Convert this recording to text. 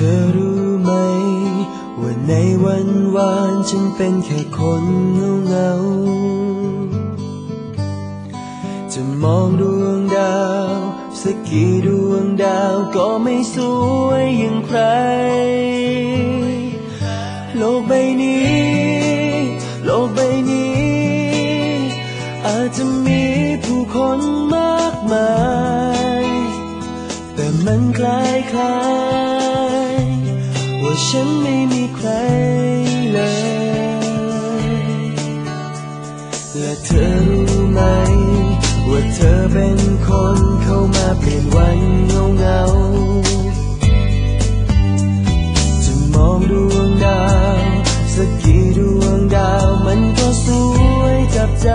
ธอรู้ไหม ว่าในวันวานฉันเป็นแค่คนเงาเงา จะมองดวงดาว สักกี่ดวงดาวก็ไม่สวยอย่างใคร โลกใบนี้ โลกใบนี้ อาจจะมีผู้คนมากมาย แต่มันคล้ายคล้าย ฉันไม่มีใครเลย และเธอรู้ไหม ว่าเธอเป็นคนเข้ามาเปลี่ยนวันเงาเงาจะมองดวงดาว สักกี่ดวงดาวมันก็สวยจับใจ